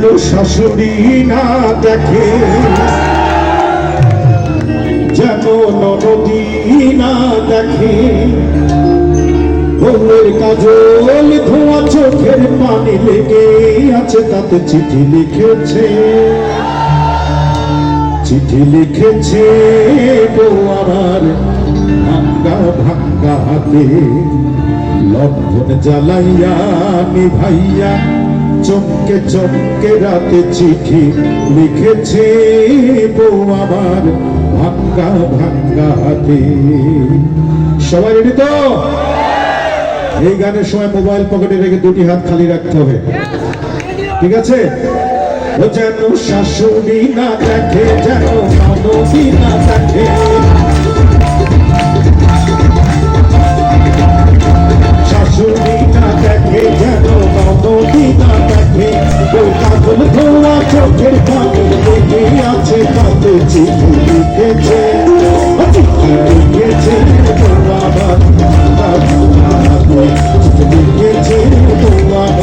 যেন শাশুড়ি না দেখে? যেন নদী না দেখে? বউয়ের কাজল ধোয়া চোখের পানি লেগে আছে, তাতে চিঠি লিখেছে। চিঠি লিখেছে বউ আমার ভাঙ্গা ভাঙ্গা হাতে। লক্ষণ জ্বালাইয়া নিভাইয়া চমকে চমকে রাতে চিঠি লিখেছে বউ আমার ভাঙ্গা ভাঙ্গা হাতে। সবাই রেডি তো? এই গানের সময় মোবাইল পকেটে রেখে দুটি হাত খালি রাখতে হবে। ঠিক আছে? যেন শাশুড়ি না দেখে, যেন না দেখে। তাতে চিঠি লিখেছে চিঠি লিখেছে তোমার লিখেছে তোমার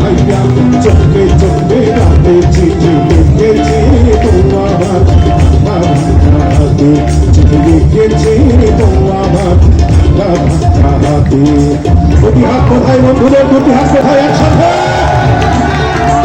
ভাইয়া চোখে চোখে রাতে চিঠি লিখেছে তোমার চিঠি লিখেছে তোমার দুটি হাত কোথায়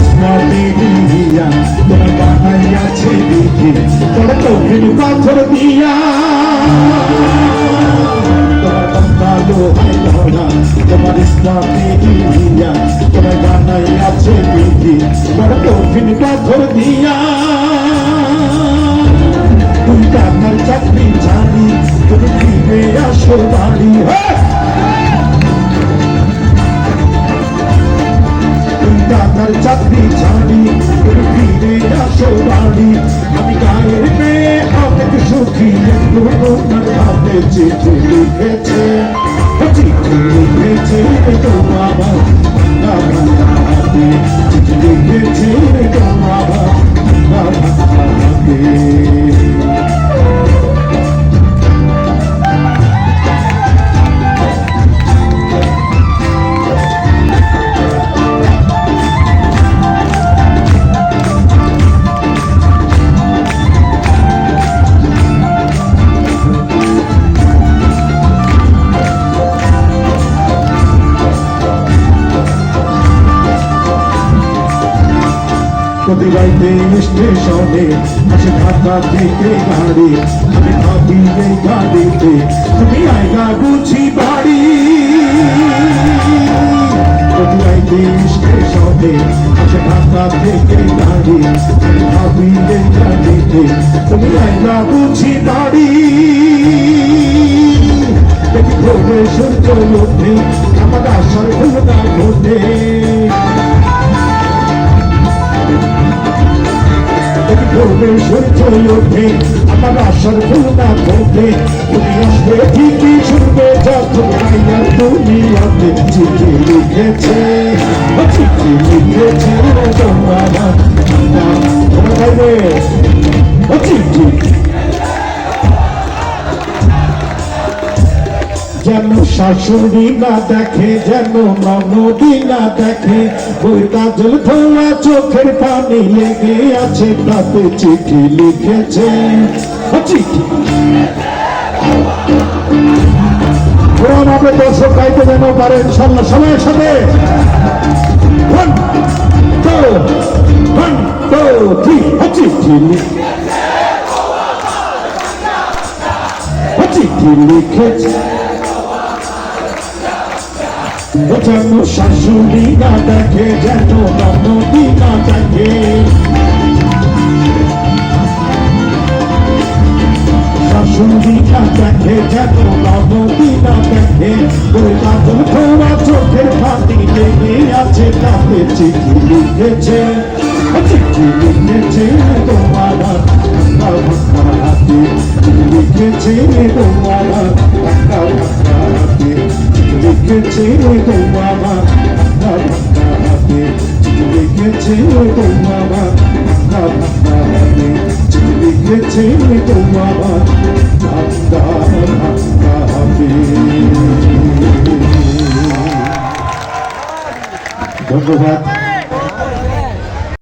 তোমার স্মার্টি তোমার বানাই আছে দিদি তোমার চোখের পাথর দিয়া। তোমার পালো হাই তোমার বানাই আছে দিদি তোমার চোখের পাথর দিয়া। চিঠি লিখেছে। প্রতি রাইতে স্টেশনে আসে ঢাকা থেকে গাড়ি আমি ভাবি এই গাড়িতে, তুমি আইগা বুঝি বাড়ি। প্রতি রাইতে স্টেশনে আসে ঢাকা থেকে গাড়ি আমি ভাবি এই গাড়িতে, তুমি আইগা বুঝি বাড়ি। দেখি ভোরে সূর্য ওঠে আমার আশার হলো ঘটে করবে ওঠে আমার আশার ফুলনা করবে তুমি আসবে ঠিকই শুনবে, যখন আইয়া চিঠি লিখেছে চিঠি লিখেছে তোমার চিঠি। যেন শাশুড়ি না দেখে যেন ননদি না দেখে ওই কাজল ধোয়া চোখের পানি লেগে আছে তাতে চিঠি লিখেছে। চিঠি। কোরআন হবে দর্শক গাইতে যেন পারে ইনশাল্লাহ সবাই একসাথে One, two, one, two, three. চিঠি লিখে চিঠি লিখেছে। যেন শাশুড়ি না দেখে, যেন ননদি না দেখে। শুনি না দেখে, যেন নদী না দেখে। কাজল খোয়া চোখের ফাঁকি লেগে আছে, তাতে চিঠি লিখেছে। চিঠি লিখেছে তোমার হাতে। লিখেছে তোমার হাতে। চিঠি লিখেছে তোমার ভাঙ্গা ভাঙ্গা হাতে চিঠি হাতে চিঠি লিখেছে তোমার ভাঙ্গা ভাঙ্গা হাতে। ধন্যবাদ।